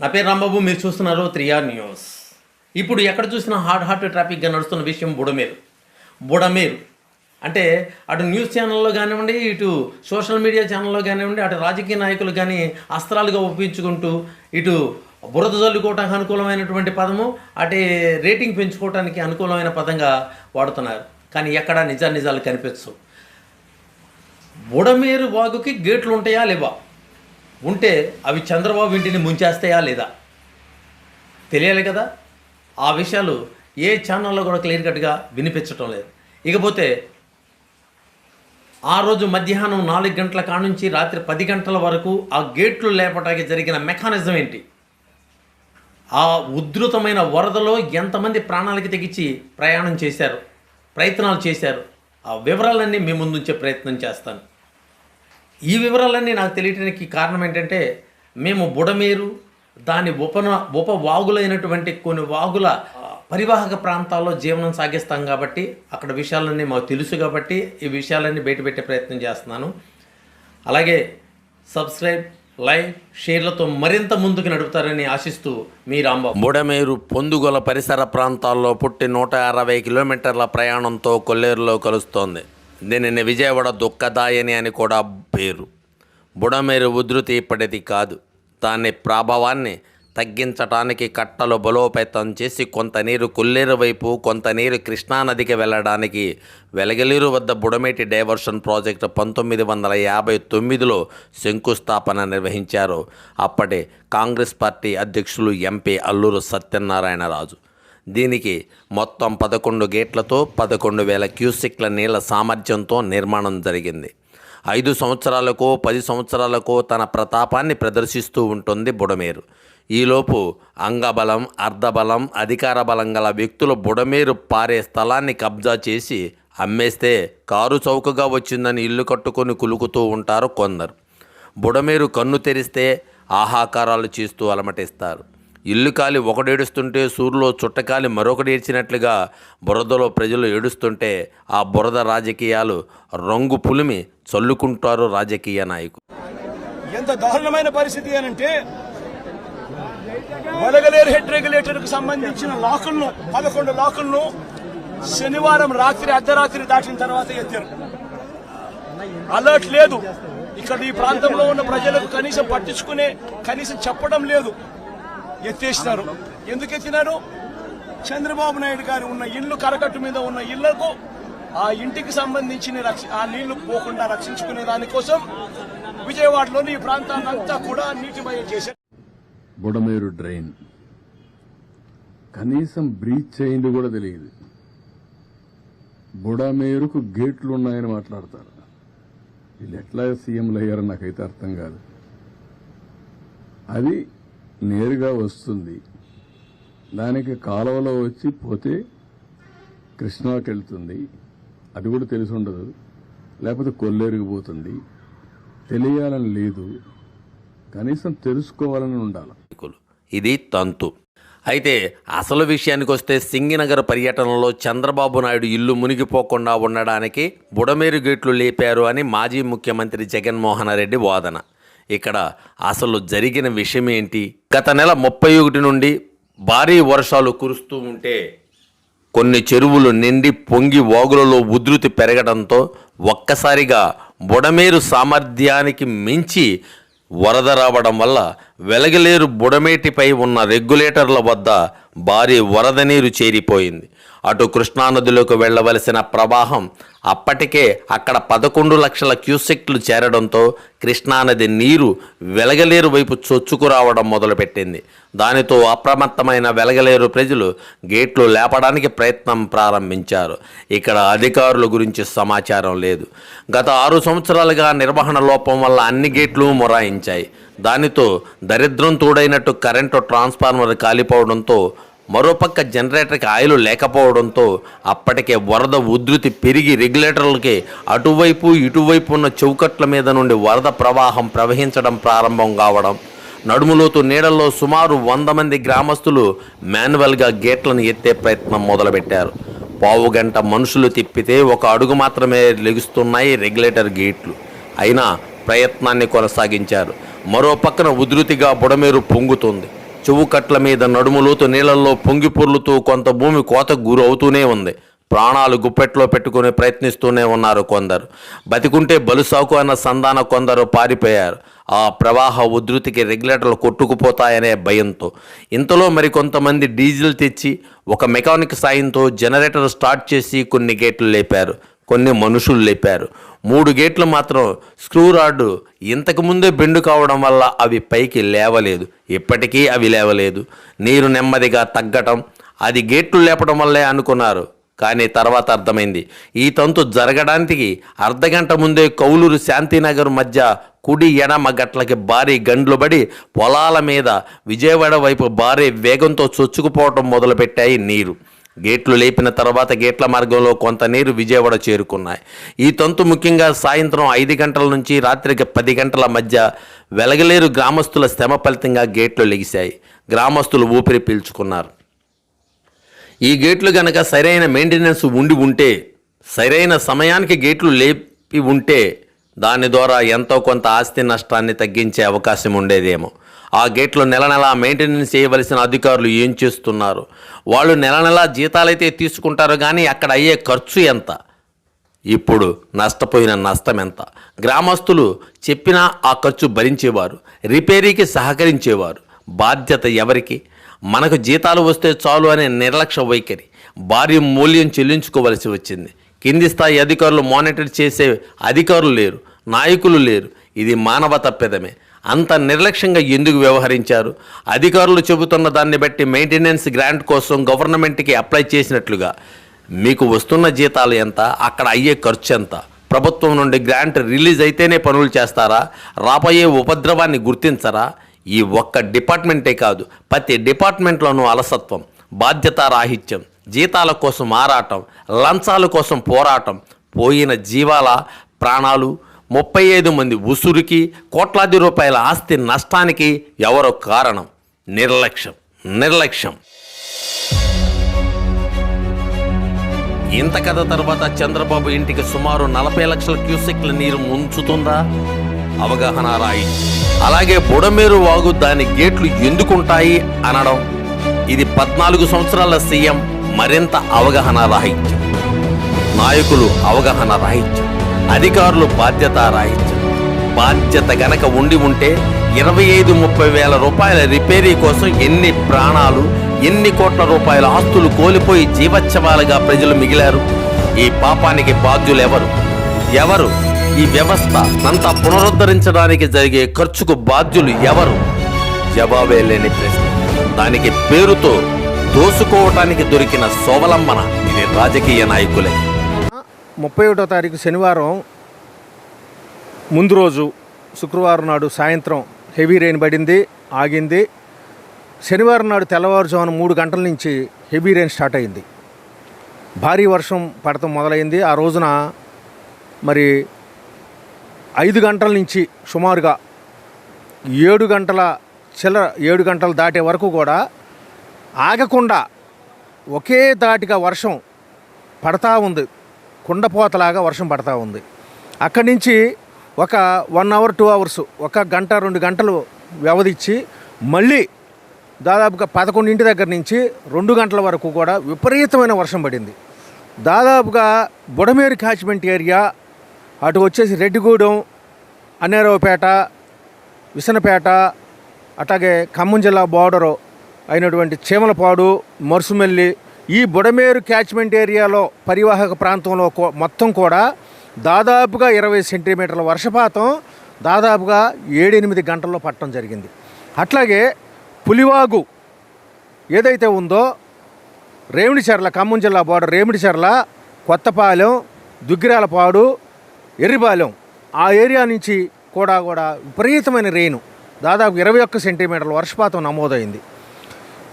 నా పేరు రాంబాబు మీరు చూస్తున్నారు త్రియా న్యూస్. ఇప్పుడు ఎక్కడ చూసినా హాట్ హాట్ ట్రాఫిక్గా నడుస్తున్న విషయం బుడమేరు. బుడమేరు. అంటే అటు న్యూస్ ఛానల్లో కానివ్వండి ఇటు సోషల్ మీడియా ఛానల్లో కానివ్వండి అటు రాజకీయ నాయకులు కానీ అస్త్రాలుగా ఉపయోగించుకుంటూ ఇటు బురద జల్లుకోవటానికి అనుకూలమైనటువంటి పదము అటే రేటింగ్ పెంచుకోవటానికి అనుకూలమైన పదంగా వాడుతున్నారు. కానీ ఎక్కడా నిజా నిజాలు కనిపించవు. బుడమేరు వాగుకి గేట్లు ఉంటాయా లేవా? ఉంటే అవి చంద్రబాబు ఇంటిని ముంచేస్తాయా లేదా? తెలియాలి కదా? ఆ విషయాలు ఏ ఛానల్లో కూడా క్లియర్ కట్గా వినిపించటం లేదు. ఇకపోతే ఆ రోజు మధ్యాహ్నం నాలుగు గంటల కాడ నుంచి రాత్రి పది గంటల వరకు ఆ గేట్లు లేపటానికి జరిగిన మెకానిజం ఏంటి? ఆ ఉధృతమైన వరదలో ఎంతమంది ప్రాణాలకి తెగించి ప్రయాణం చేశారు ప్రయత్నాలు చేశారు? ఆ వివరాలన్నీ మీ ముందుంచే ప్రయత్నం చేస్తాను. ఈ వివరాలన్నీ నాకు తెలియటానికి కారణం ఏంటంటే మేము బుడమేరు దాని ఉపన ఉప వాగులైనటువంటి కొన్ని వాగుల పరివాహక ప్రాంతాల్లో జీవనం సాగిస్తాం కాబట్టి అక్కడ విషయాలన్నీ మాకు తెలుసు కాబట్టి ఈ విషయాలన్నీ బయటపెట్టే ప్రయత్నం చేస్తున్నాను. అలాగే సబ్స్క్రైబ్ లైక్ షేర్లతో మరింత ముందుకు నడుపుతారని ఆశిస్తూ మీ రాంబాబు. బుడమేరు పొందుగొల పరిసర ప్రాంతాల్లో పుట్టి నూట అరవై కిలోమీటర్ల ప్రయాణంతో కొల్లేరులో కలుస్తోంది. దీనిని విజయవాడ దుఃఖదాయని అని కూడా పేరు. బుడమేరు ఉధృతి ఇప్పటిది కాదు. దాని ప్రభావాన్ని తగ్గించటానికి కట్టలు బలోపేతం చేసి కొంత నీరు కొల్లేరు వైపు కొంత నీరు కృష్ణానదికి వెళ్ళడానికి వెలగలేరు వద్ద బుడమేటి డైవర్షన్ ప్రాజెక్టు పంతొమ్మిది వందల యాభై తొమ్మిదిలో శంకుస్థాపన నిర్వహించారు. అప్పటి కాంగ్రెస్ పార్టీ అధ్యక్షులు ఎంపీ అల్లూరు సత్యనారాయణరాజు. దీనికి మొత్తం పదకొండు గేట్లతో పదకొండు వేల క్యూసెక్ల నీళ్ళ సామర్థ్యంతో నిర్మాణం జరిగింది. ఐదు సంవత్సరాలకో పది సంవత్సరాలకో తన ప్రతాపాన్ని ప్రదర్శిస్తూ ఉంటుంది బుడమేరు. ఈలోపు అంగబలం అర్ధబలం అధికార బలం గల వ్యక్తులు బుడమేరు పారే స్థలాన్ని కబ్జా చేసి అమ్మేస్తే కారు చౌకగా వచ్చిందని ఇల్లు కట్టుకొని కులుకుతూ ఉంటారు కొందరు. బుడమేరు కన్ను తెరిస్తే ఆహాకారాలు చేస్తూ అలమటిస్తారు. ఇల్లు కాలి ఒకడేడుస్తుంటే సూర్యులో చుట్టకాలి మరొకటి ఏడ్చినట్లుగా బురదలో ప్రజలు ఏడుస్తుంటే ఆ బురద రాజకీయాలు రంగు పులిమి చల్లుకుంటారు రాజకీయ నాయకులు. ఎంత దారుణమైన పరిస్థితి అని అంటే వలగలేరు హెడ్ రెగ్యులేటర్కు సంబంధించిన లాకులను పదకొండు లాకులను శనివారం రాత్రి అర్ధరాత్రి దాటిన తర్వాత ఎత్తారు. అలర్ట్ లేదు. ఇక్కడ ఈ ప్రాంతంలో ఉన్న ప్రజలకు కనీసం పట్టించుకునే కనీసం చెప్పడం లేదు. ఎత్తేసినారు. ఎందుకు ఎత్తినారు? చంద్రబాబు నాయుడు గారు ఉన్న ఇల్లు కరకట్టు మీద ఉన్న ఇళ్ళకు ఆ ఇంటికి సంబంధించిన ఆ నీళ్ళు పోకుండా రక్షించుకునే దానికోసం విజయవాడలోని ఈ ప్రాంతాన్నంతా కూడా నీటిమయం చేశారు. బుడమేరు డ్రైన్. కనీసం బ్రీచ్ చేయింది కూడా తెలియదు. బుడమేరుకు గేట్లు ఉన్నాయని మాట్లాడతారు. వీళ్ళు ఎట్లా సీఎంలు అయ్యారో నాకైతే అర్థం కాదు. అది నేరుగా వస్తుంది. దానికి కాలువలో వచ్చి పోతే కృష్ణాకి వెళ్తుంది. అది కూడా తెలిసి ఉండదు. లేకపోతే కొల్లేరుకుపోతుంది తెలియాలని లేదు. కనీసం తెలుసుకోవాలని ఉండాలి. ఇది తంతు. అయితే అసలు విషయానికి వస్తే సింగినగర్ పర్యటనలో చంద్రబాబు నాయుడు ఇల్లు మునిగిపోకుండా ఉండడానికి బుడమేరు గేట్లు లేపారు అని మాజీ ముఖ్యమంత్రి జగన్మోహన్ రెడ్డి వాదన. ఇక్కడ అసలు జరిగిన విషయం ఏంటి గత నెల ముప్పై ఒకటి నుండి భారీ వర్షాలు కురుస్తూ ఉంటే కొన్ని చెరువులు నిండి పొంగి వాగులలో ఉధృతి పెరగడంతో ఒక్కసారిగా బుడమేరు సామర్థ్యానికి మించి వరద రావడం వల్ల వెలగలేరు బుడమేటిపై ఉన్న రెగ్యులేటర్ల వద్ద భారీ వరద నీరు చేరిపోయింది. అటు కృష్ణానదిలోకి వెళ్ళవలసిన ప్రవాహం అప్పటికే అక్కడ పదకొండు లక్షల క్యూసెక్లు చేరడంతో కృష్ణానది నీరు వెలగలేరు వైపు చొచ్చుకురావడం మొదలుపెట్టింది. దానితో అప్రమత్తమైన వెలగలేరు ప్రజలు గేట్లు లేపడానికి ప్రయత్నం ప్రారంభించారు. ఇక్కడ అధికారుల గురించి సమాచారం లేదు. గత ఆరు సంవత్సరాలుగా నిర్వహణ లోపం వల్ల అన్ని గేట్లు మొరాయించాయి. దానితో దరిద్రం తోడైనట్టు కరెంటు ట్రాన్స్ఫార్మర్ కాలిపోవడంతో మరోపక్క జనరేటర్కి ఆయిల్ లేకపోవడంతో అప్పటికే వరద ఉధృతి పెరిగి రెగ్యులేటర్లకి అటువైపు ఇటువైపు ఉన్న చౌకట్ల మీద నుండి వరద ప్రవాహం ప్రవహించడం ప్రారంభం కావడం నడుములోతు నీడల్లో సుమారు వంద మంది గ్రామస్తులు మాన్యువల్గా గేట్లను ఎత్తే ప్రయత్నం మొదలుపెట్టారు. పావు గంట మనుషులు తిప్పితే ఒక అడుగు మాత్రమే లెగుస్తున్నాయి రెగ్యులేటర్ గేట్లు. అయినా ప్రయత్నాన్ని కొనసాగించారు. మరో పక్కన ఉధృతిగా బుడమేరు పొంగుతుంది. చెవు కట్ల మీద నడుములోతు నీళ్ళలో పొంగి పొర్లుతూ కొంత భూమి కోతకు గురి అవుతూనే ఉంది. ప్రాణాలు గుప్పెట్లో పెట్టుకుని ప్రయత్నిస్తూనే ఉన్నారు కొందరు. బతికుంటే బలుసాకు అన్న సంధాన కొందరు పారిపోయారు. ఆ ప్రవాహ ఉధృతికి రెగ్యులేటర్లు కొట్టుకుపోతాయనే భయంతో. ఇంతలో మరికొంతమంది డీజిల్ తెచ్చి ఒక మెకానిక్ సాయంతో జనరేటర్ స్టార్ట్ చేసి కొన్ని గేట్లు లేపారు. కొన్ని మనుషులు లేపారు. మూడు గేట్లు మాత్రం స్క్రూ రాడ్ ఇంతకు ముందే బెండు కావడం వల్ల అవి పైకి లేవలేదు. ఇప్పటికీ అవి లేవలేదు. నీరు నెమ్మదిగా తగ్గటం అది గేట్లు లేపడం వల్లే అనుకున్నారు. కానీ తర్వాత అర్థమైంది. ఈ తంతు జరగడానికి అర్ధగంట ముందే కౌలూరు శాంతినగర్ మధ్య కుడి ఎడమ గట్లకి భారీ గండ్లు పడి పొలాల మీద విజయవాడ వైపు భారీ వేగంతో చొచ్చుకుపోవటం మొదలుపెట్టాయి నీరు. గేట్లు లేపిన తర్వాత గేట్ల మార్గంలో కొంత నీరు విజయవాడ చేరుకున్నాయి. ఈ తంతు ముఖ్యంగా సాయంత్రం ఐదు గంటల నుంచి రాత్రికి పది గంటల మధ్య వెలగలేరు గ్రామస్తుల శ్రమ ఫలితంగా గేట్లు లెగిశాయి. గ్రామస్తులు ఊపిరి పీల్చుకున్నారు. ఈ గేట్లు గనక సరైన మెయింటెనెన్స్ ఉండి ఉంటే సరైన సమయానికి గేట్లు లేపి ఉంటే దాని ద్వారా ఎంతో కొంత ఆస్తి నష్టాన్ని తగ్గించే అవకాశం ఉండేదేమో. ఆ గేట్లు నెల నెలా మెయింటెనెన్స్ చేయవలసిన అధికారులు ఏం చేస్తున్నారు? వాళ్ళు నెల నెలా జీతాలైతే తీసుకుంటారు కానీ అక్కడ అయ్యే ఖర్చు ఎంత? ఇప్పుడు నష్టపోయిన నష్టం ఎంత? గ్రామస్తులు చెప్పినా ఆ ఖర్చు భరించేవారు రిపేరీకి సహకరించేవారు. బాధ్యత ఎవరికి? మనకు జీతాలు వస్తే చాలు అనే నిర్లక్ష్య వైఖరి. భారీ మూల్యం చెల్లించుకోవలసి వచ్చింది. కింది స్థాయి అధికారులు మానిటర్ చేసే అధికారులు లేరు నాయకులు లేరు. ఇది మానవ తప్పిదమే అంత నిర్లక్ష్యంగా ఎందుకు వ్యవహరించారు? అధికారులు చెబుతున్న దాన్ని బట్టి మెయింటెనెన్స్ గ్రాంట్ కోసం గవర్నమెంట్కి అప్లై చేసినట్లుగా మీకు వస్తున్న జీతాలు ఎంత? అక్కడ అయ్యే ఖర్చు ఎంత? ప్రభుత్వం నుండి గ్రాంట్ రిలీజ్ అయితేనే పనులు చేస్తారా? రాబోయే ఉపద్రవాన్ని గుర్తించరా? ఈ ఒక్క డిపార్ట్మెంటే కాదు ప్రతి డిపార్ట్మెంట్లోనూ అలసత్వం బాధ్యతారాహిత్యం జీతాల కోసం ఆరాటం లంచాల కోసం పోరాటం పోయిన జీవాల ప్రాణాలు ముప్పై ఐదు మంది ఉసురికి కోట్లాది రూపాయల ఆస్తి నష్టానికి ఎవరో కారణం? నిర్లక్ష్యం. నిర్లక్ష్యం. ఇంత కథ తర్వాత చంద్రబాబు ఇంటికి సుమారు నలభై లక్షల క్యూసెక్ల నీరు ముంచుతుందా? అవగాహన రాయి. అలాగే బుడమేరు వాగు దాని గేట్లు ఎందుకుంటాయి అనడం? ఇది పద్నాలుగు సంవత్సరాల సీఎం మరింత అవగాహన రాహిత్యం. నాయకులు అవగాహన రాహిత్యం. అధికారులు బాధ్యత రాయించారు. బాధ్యత గనక ఉండి ఉంటే ఇరవై ఐదు ముప్పై వేల రూపాయల రిపేరీ కోసం ఎన్ని ప్రాణాలు ఎన్ని కోట్ల రూపాయల ఆస్తులు కోల్పోయి జీవోత్సవాలుగా ప్రజలు మిగిలారు? ఈ పాపానికి బాధ్యులెవరు? ఎవరు? ఎవరు ఈ వ్యవస్థ అంతా పునరుద్ధరించడానికి జరిగే ఖర్చుకు బాధ్యులు ఎవరు? జవాబే లేని ప్రశ్న. దానికి పేరుతో దోసుకోవటానికి దొరికిన సోవలంబన ఇది రాజకీయ నాయకులే. ముప్పై ఒకటో తారీఖు శనివారం ముందు రోజు శుక్రవారం నాడు సాయంత్రం హెవీ రెయిన్ పడింది ఆగింది. శనివారం నాడు తెల్లవారుజామున మూడు గంటల నుంచి హెవీ రెయిన్ స్టార్ట్ అయింది. భారీ వర్షం పడటం మొదలైంది. ఆ రోజున మరి ఐదు గంటల నుంచి సుమారుగా ఏడు గంటల చిల్లర ఏడు గంటలు దాటే వరకు కూడా ఆగకుండా ఒకే దాటిగా వర్షం పడతా ఉంది. కుండపోతలాగా వర్షం పడతా ఉంది. అక్కడి నుంచి ఒక వన్ అవర్ టూ అవర్స్ ఒక గంట రెండు గంటలు వ్యవధిచ్చి మళ్ళీ దాదాపుగా పదకొండింటి దగ్గర నుంచి రెండు గంటల వరకు కూడా విపరీతమైన వర్షం పడింది. దాదాపుగా బుడమేరు క్యాచ్మెంట్ ఏరియా అటు వచ్చేసి రెడ్డిగూడెం అన్నేరావుపేట విసనపేట అట్లాగే ఖమ్మం జిల్లా బార్డరు అయినటువంటి చీమలపాడు మరుసుమెల్లి ఈ బుడమేరు క్యాచ్మెంట్ ఏరియాలో పరివాహక ప్రాంతంలో మొత్తం కూడా దాదాపుగా ఇరవై సెంటీమీటర్ల వర్షపాతం దాదాపుగా ఏడెనిమిది గంటల్లో పట్టడం జరిగింది. అట్లాగే పులివాగు ఏదైతే ఉందో రేమిడిచెర్ల ఖమ్మం జిల్లా బోర్డర్ రేమిడిచెర్ల కొత్తపాలెం దుగ్గిరాలపాడు ఎర్రిపాలెం ఆ ఏరియా నుంచి కూడా కూడా విపరీతమైన రెయిను దాదాపు ఇరవై ఒక్క సెంటీమీటర్ల వర్షపాతం నమోదైంది.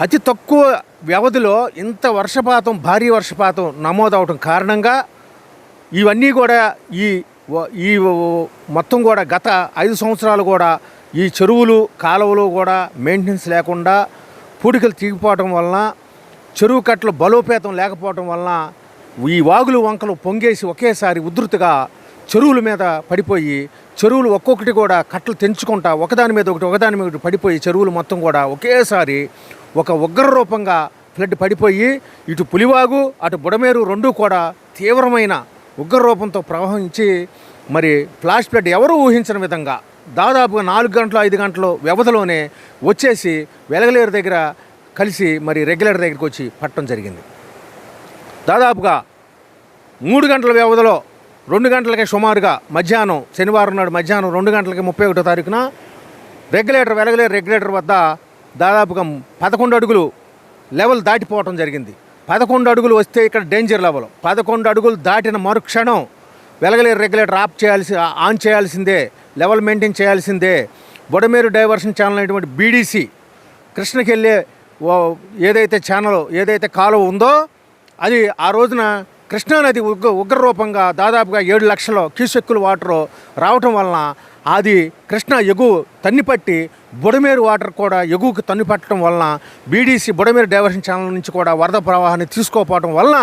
అతి తక్కువ వ్యవధిలో ఇంత వర్షపాతం భారీ వర్షపాతం నమోదవటం కారణంగా ఇవన్నీ కూడా ఈ ఈ మొత్తం కూడా గత ఐదు సంవత్సరాలు కూడా ఈ చెరువులు కాలువలు కూడా మెయింటెనెన్స్ లేకుండా పూడికలు తీగిపోవటం వలన చెరువు కట్టలు బలోపేతం లేకపోవటం వలన ఈ వాగులు వంకలు పొంగేసి ఒకేసారి ఉధృతిగా చెరువుల మీద పడిపోయి చెరువులు ఒక్కొక్కటి కూడా కట్టలు తెంచుకుంటా ఒకదాని మీద ఒకటి ఒకదాని మీద ఒకటి పడిపోయి చెరువులు మొత్తం కూడా ఒకేసారి ఒక ఉగ్ర రూపంగా ఫ్లడ్ పడిపోయి ఇటు పులివాగు అటు బుడమేరు రెండూ కూడా తీవ్రమైన ఉగ్ర రూపంతో ప్రవహించి మరి ఫ్లాష్ ఫ్లడ్ ఎవరు ఊహించిన విధంగా దాదాపుగా నాలుగు గంటలు ఐదు గంటలు వ్యవధిలోనే వచ్చేసి వెలగలేరు దగ్గర కలిసి మరి రెగ్యులర్ దగ్గరికి వచ్చి పట్టడం జరిగింది. దాదాపుగా మూడు గంటల వ్యవధిలో రెండు గంటలకి సుమారుగా మధ్యాహ్నం శనివారం నాడు మధ్యాహ్నం రెండు గంటలకి ముప్పై ఒకటో తారీఖున రెగ్యులేటర్ వెలగలేరు రెగ్యులేటర్ వద్ద దాదాపుగా పదకొండు అడుగులు లెవెల్ దాటిపోవటం జరిగింది. పదకొండు అడుగులు వస్తే ఇక్కడ డేంజర్ లెవెల్. పదకొండు అడుగులు దాటిన మరుక్షణం వెలగలేరు రెగ్యులేటర్ ఆఫ్ చేయాల్సి ఆన్ చేయాల్సిందే లెవెల్ మెయింటైన్ చేయాల్సిందే. బొడమేరు డైవర్షన్ ఛానల్ అనేటువంటి బీడీసీ కృష్ణకి వెళ్ళే ఓ- ఏదైతే ఛానల్ ఏదైతే కాలువ ఉందో అది ఆ రోజున కృష్ణానది ఉగ్ర ఉగ్రరూపంగా దాదాపుగా ఏడు లక్షల క్యూసెక్కుల వాటర్ రావటం వలన అది కృష్ణ ఎగువ తన్నిపట్టి బుడమేరు వాటర్ కూడా ఎగువకు తన్నిపట్టడం వలన బీడీసీ బుడమేరు డైవర్షన్ ఛానల్ నుంచి కూడా వరద ప్రవాహాన్ని తీసుకోపోవడం వలన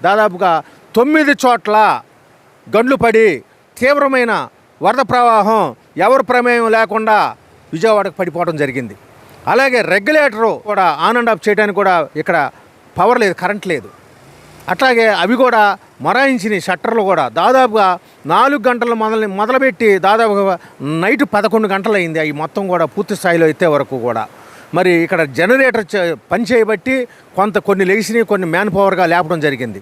దాదాపుగా తొమ్మిది చోట్ల గండ్లు పడి తీవ్రమైన వరద ప్రవాహం ఎవరి ప్రమేయం లేకుండా విజయవాడకు పడిపోవడం జరిగింది. అలాగే రెగ్యులేటరు కూడా ఆన్ అండ్ ఆఫ్ చేయడానికి కూడా ఇక్కడ పవర్ లేదు కరెంట్ లేదు. అట్లాగే అవి కూడా మరాయించిన షట్టర్లు కూడా. దాదాపుగా నాలుగు గంటలు మొదలు మొదలుపెట్టి దాదాపుగా నైట్ పదకొండు గంటలు అయింది అవి మొత్తం కూడా పూర్తి స్థాయిలో ఎత్తే వరకు కూడా. మరి ఇక్కడ జనరేటర్ చ- పని చేయబట్టి కొంత కొన్ని లేచినాయి కొన్ని మ్యాన్ పవర్గా లేపడం జరిగింది.